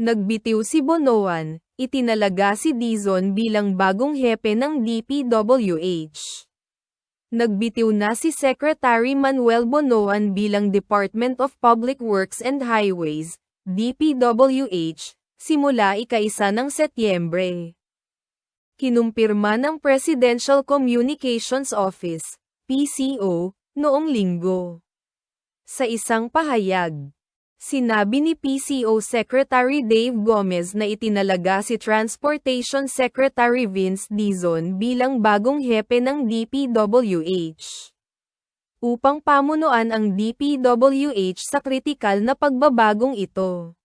Nagbitiw si Bonoan, itinalaga si Dizon bilang bagong hepe ng DPWH. Nagbitiw na si Secretary Manuel Bonoan bilang Department of Public Works and Highways, DPWH, simula ika-isa ng Setyembre. Kinumpirma ng Presidential Communications Office, PCO, noong linggo. Sa isang pahayag, sinabi ni PCO Secretary Dave Gomez na itinalaga si Transportation Secretary Vince Dizon bilang bagong hepe ng DPWH. Upang pamunuan ang DPWH sa kritikal na pagbabagong ito.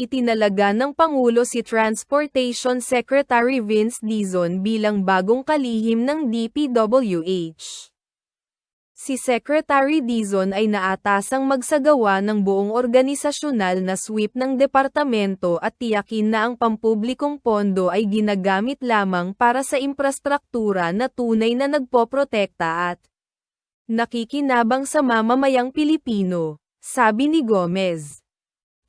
Itinalaga ng Pangulo si Transportation Secretary Vince Dizon bilang bagong kalihim ng DPWH. Si Secretary Dizon ay naatasang magsagawa ng buong organisasyonal na sweep ng departamento at tiyakin na ang pampublikong pondo ay ginagamit lamang para sa infrastruktura na tunay na nagpoprotekta at nakikinabang sa mamamayang Pilipino, sabi ni Gomez.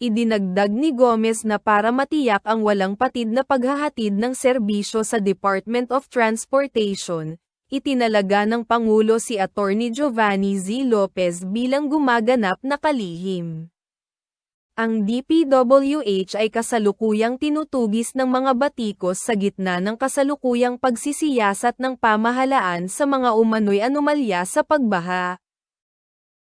Idinagdag ni Gomez na para matiyak ang walang patid na paghahatid ng serbisyo sa Department of Transportation, itinalaga ng Pangulo si Attorney Giovanni Z. Lopez bilang gumaganap na kalihim. Ang DPWH ay kasalukuyang tinutugis ng mga batikos sa gitna ng kasalukuyang pagsisiyasat ng pamahalaan sa mga umano'y anomalya sa pagbaha.